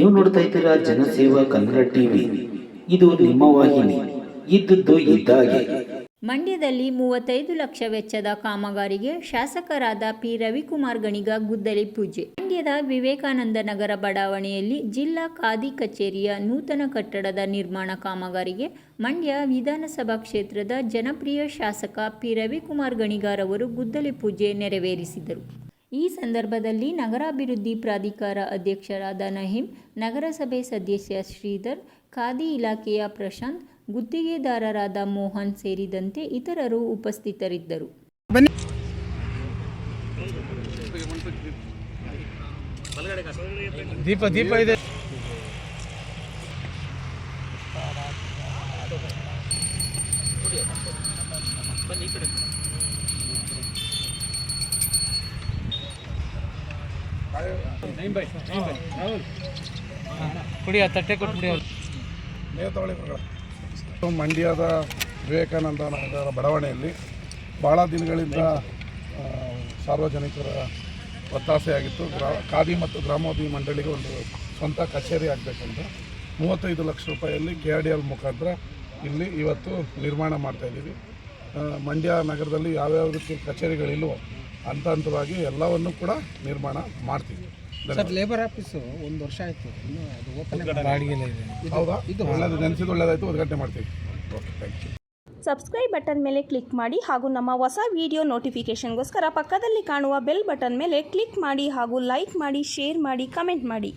ನೀವು ನೋಡ್ತಾ ಇದ್ದೀರಾ ಜನಸೇವಾ ಕನ್ನಡ ಟಿವಿ. ಇದು ನಿಮ್ಮ ವಾಹಿನಿ. ಇದ್ದದ್ದು ಇದ್ದಾಗೆ. ಮಂಡ್ಯದಲ್ಲಿ ಮೂವತ್ತೈದು ಲಕ್ಷ ವೆಚ್ಚದ ಕಾಮಗಾರಿಗೆ ಶಾಸಕರಾದ ಪಿ ರವಿಕುಮಾರ್ ಗಣಿಗ ಗುದ್ದಲಿ ಪೂಜೆ. ಮಂಡ್ಯದ ವಿವೇಕಾನಂದ ನಗರ ಬಡಾವಣೆಯಲ್ಲಿ ಜಿಲ್ಲಾ ಖಾದಿ ಕಚೇರಿಯ ನೂತನ ಕಟ್ಟಡದ ನಿರ್ಮಾಣ ಕಾಮಗಾರಿಗೆ ಮಂಡ್ಯ ವಿಧಾನಸಭಾ ಕ್ಷೇತ್ರದ ಜನಪ್ರಿಯ ಶಾಸಕ ಪಿ ರವಿಕುಮಾರ್ ಗಣಿಗಾರ್ ಅವರು ಗುದ್ದಲಿ ಪೂಜೆ ನೆರವೇರಿಸಿದರು. ಈ ಸಂದರ್ಭದಲ್ಲಿ ನಗರಾಭಿವೃದ್ಧಿ ಪ್ರಾಧಿಕಾರ ಅಧ್ಯಕ್ಷರಾದ ನಹೀಂ ನಗರಸಭೆ ಸದಸ್ಯ ಶ್ರೀಧರ್ ಖಾದಿ ಇಲಾಖೆಯ ಪ್ರಶಾಂತ್ ಗುತ್ತಿಗೆದಾರರಾದ ಮೋಹನ್ ಸೇರಿದಂತೆ ಇತರರು ಉಪಸ್ಥಿತರಿದ್ದರು. ದೀಪ ದೀಪ ಇದೆ. ಕುಡಿ ಆ ತಟ್ಟೆ. ಮಂಡ್ಯದ ವಿವೇಕಾನಂದ ನಗರ ಬಡಾವಣೆಯಲ್ಲಿ ಭಾಳ ದಿನಗಳಿಂದ ಸಾರ್ವಜನಿಕರ ಒತ್ತಾಸೆಯಾಗಿತ್ತು. ಗ್ರಾ, ಖಾದಿ ಮತ್ತು ಗ್ರಾಮೋದಿ ಮಂಡಳಿಗೆ ಒಂದು ಸ್ವಂತ ಕಚೇರಿ ಆಗಬೇಕಂತ. ಮೂವತ್ತೈದು ಲಕ್ಷ ರೂಪಾಯಿಯಲ್ಲಿ ಕೆ ಆರ್ ಡಿ ಎಲ್ ಮುಖಾಂತರ ಇಲ್ಲಿ ಇವತ್ತು ನಿರ್ಮಾಣ ಮಾಡ್ತಾಯಿದ್ದೀವಿ ಮಂಡ್ಯ ನಗರದಲ್ಲಿ ಯಾವ್ಯಾವ ರೀತಿ ಕಚೇರಿಗಳಿಲ್ವೋ ಹಂತ ಹಂತವಾಗಿ ಎಲ್ಲವನ್ನು ಕೂಡ ನಿರ್ಮಾಣ ಮಾಡ್ತೀವಿ. ಸರ್ ಲೇಬರ್ ಆಫೀಸು ಒಂದು ವರ್ಷ ಆಯಿತು. ಇನ್ನು ಅದು ಓಪನ್ ಬಾಡಿಗೆಲ್ಲ ಇದೆ. ಹೌದಾ? ಒಳ್ಳೇದು ನೆನೆಸಿದ್ದು ಒಳ್ಳೇದಾಯಿತು ಉದ್ಘಾಟನೆ ಮಾಡ್ತೀವಿ. Okay thank you subscribe button ಮೇಲೆ ಕ್ಲಿಕ್ ಮಾಡಿ ಹಾಗೂ ನಮ್ಮ ಹೊಸ ವಿಡಿಯೋ ನೋಟಿಫಿಕೇಷನ್ಗೋಸ್ಕರ ಪಕ್ಕದಲ್ಲಿ ಕಾಣುವ ಬೆಲ್ ಬಟನ್ ಮೇಲೆ ಕ್ಲಿಕ್ ಮಾಡಿ ಹಾಗೂ ಲೈಕ್ ಮಾಡಿ ಶೇರ್ ಮಾಡಿ ಕಮೆಂಟ್ ಮಾಡಿ.